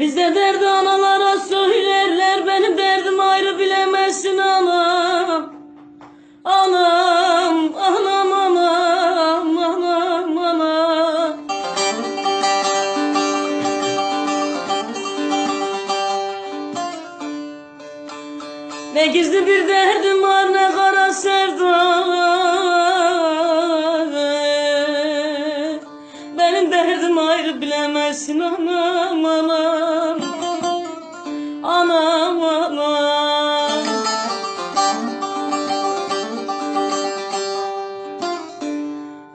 Analara söylerler benim derdim ayrı bilemezsin anam. Anam, anam, anam, anam, anam. Ne gizli bir derdim var ne kara sevda derdim ayrı bilemezsin anam anam. Anam anam.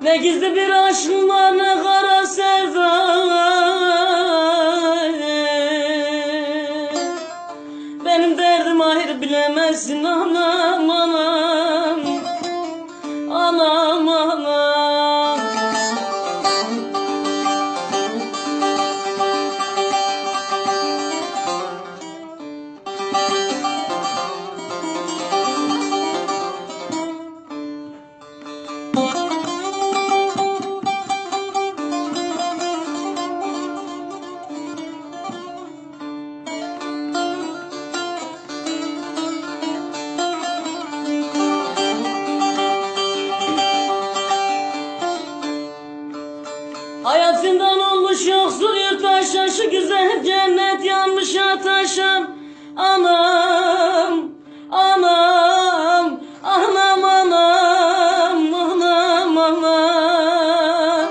Ne gizli bir aşkım ne kara sevda Benim derdim ayrı bilemezsin anam anam Hayatından olmuş yoksul yurttaşa şu güzel cennet yanmış ataşan Anam, anam, anam, anam, anam, anam.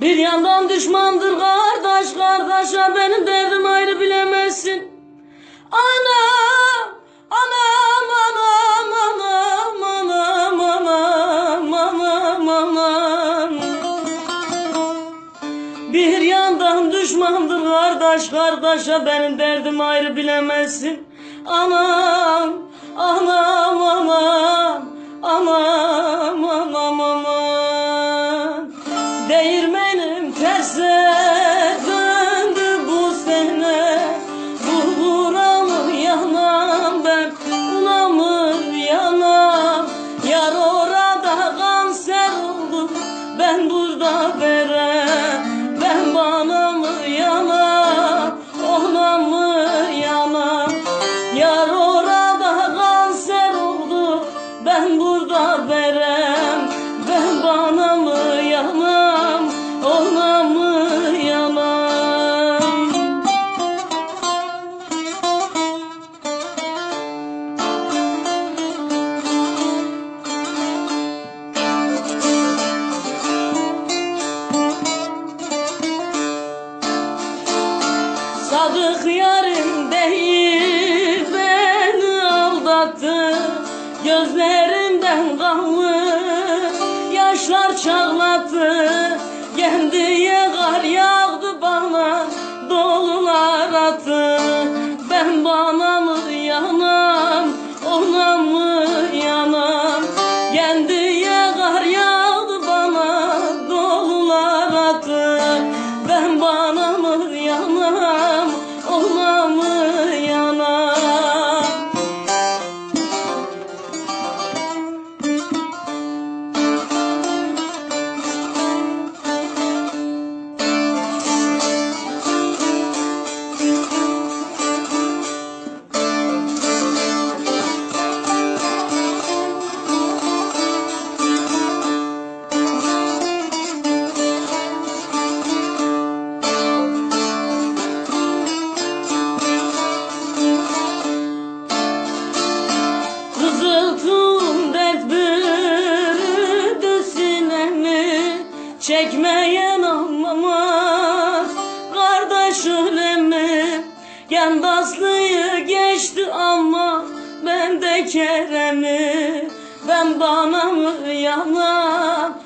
Bir yandan düşmandır kardeş kardeşa benim derdim ayrı bilemezsin. Anam, kardeş kardeşe benim derdim ayrı bilemezsin. Anam, anam, anam, anam, anam, anam. Değirmenim terse Sadık yarım değil Çekmeyen anlamaz. Kardeş ölemi Yandaslıyı geçti ama Ben de Kerem'i Ben bana mı yanam